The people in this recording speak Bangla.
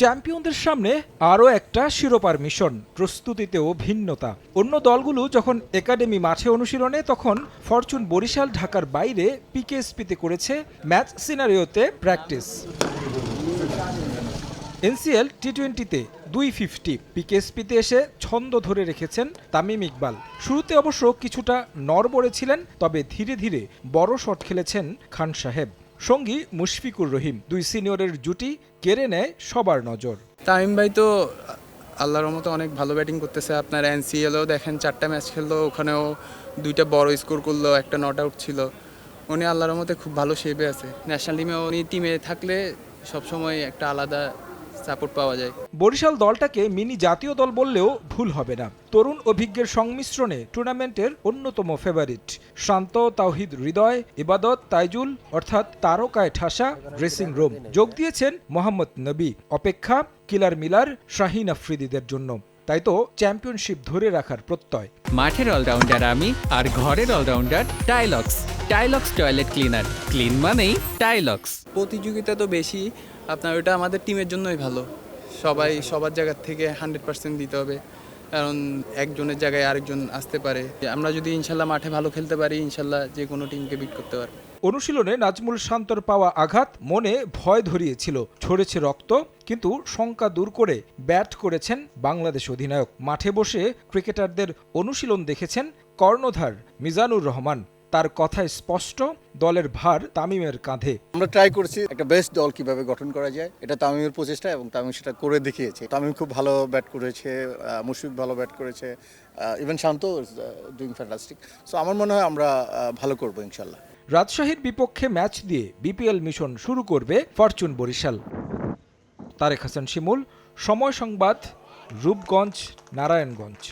চ্যাম্পিয়নদের সামনে আরও একটা শিরোপার মিশন, প্রস্তুতিতেও ভিন্নতা। অন্য দলগুলো যখন একাডেমি মাঠে অনুশীলনে, তখন ফরচুন বরিশাল ঢাকার বাইরে পিকেএসপিতে করেছে ম্যাচ সিনারিওতে প্র্যাকটিস। এনসিএল টি টোয়েন্টিতে দুই ফিফটি, পিকেএসপিতে এসে ছন্দ ধরে রেখেছেন তামিম ইকবাল। শুরুতে অবশ্য কিছুটা নড়বড়ে ছিলেন, তবে ধীরে ধীরে বড় শট খেলেছেন খান সাহেব। সঙ্গী মুশফিকুর রহিম দুই সিনিয়রের জুটি কেড়ে নেয় সবার নজর। তামিম ভাই তো আল্লাহর মতো অনেক ভালো ব্যাটিং করতেছে। আপনার এনসিএলও দেখেন চারটা ম্যাচ খেললো, ওখানেও দুইটা বড় স্কোর করল, একটা নট আউট ছিল। উনি আল্লাহর মতো খুব ভালো শেপে আছে। ন্যাশনাল টিমে উনি, টিমে থাকলে সবসময় একটা আলাদা সাপোর্ট পাওয়া যায়। বরিশাল দলটাকে মিনি জাতীয় দল বললেও ভুল হবে না। তরুণ অভিজ্ঞের সংমিশ্রণে টুর্নামেন্টের অন্যতম ফেভারিট শান্ত তাওহিদ হৃদয় ইবাদত তাইজুল অর্থাৎ তারকায় ঠাসা ড্রেসিং রুম যোগ দিয়েছেন মোহাম্মদ নবী। অপেক্ষা কিলার মিলার শাহিন আফ্রিদিদের জন্য। তাই তো চ্যাম্পিয়নশিপ ধরে রাখার প্রত্যয়। মাঠের অলরাউন্ডার আমি আর ঘরের allrounder Tilex. Tilex toilet cleaner clean মানেই টাইলক্স প্রতিযোগিতা তো বেশি। আপনার ওটা আমাদের টিমের জন্যই ভালো। সবাই সবার জায়গার থেকে হান্ড্রেড পার্সেন্ট দিতে হবে। কারণ একজনের জায়গায় আরেকজন আসতে পারে। আমরা যদি ইনশাল্লাহ মাঠে ভালো খেলতে পারি ইনশাল্লাহ যে কোনো টিমকে বিট করতে পারব। অনুশীলনে নাজমুল শান্তর পাওয়া আঘাত মনে ভয় ধরিয়েছিল। ছড়েছে রক্ত কিন্তু শঙ্কা দূর করে ব্যাট করেছেন বাংলাদেশ অধিনায়ক। মাঠে বসে ক্রিকেটারদের অনুশীলন দেখেছেন কর্ণধার মিজানুর রহমান। তার কথায় স্পষ্ট দলের ভার তামিমের কাঁধে। আমরা ট্রাই করছি একটা বেস্ট দল কীভাবে গঠন করা যায় এটা তামিমের প্রচেষ্টা এবং তামিম সেটা করে দেখিয়েছে। তামিম খুব ভালো ব্যাট করেছে মুশফিক ভালো ব্যাট করেছে even Shanto doing fantastic so আমার মনে হয় আমরা ভালো করব ইনশাল্লাহ। রাজশাহীর বিপক্ষে ম্যাচ দিয়ে বিপিএল মিশন শুরু করবে ফরচুন বরিশাল। তারেক হাসান শিমুল সময় সংবাদ রূপগঞ্জ নারায়ণগঞ্জ।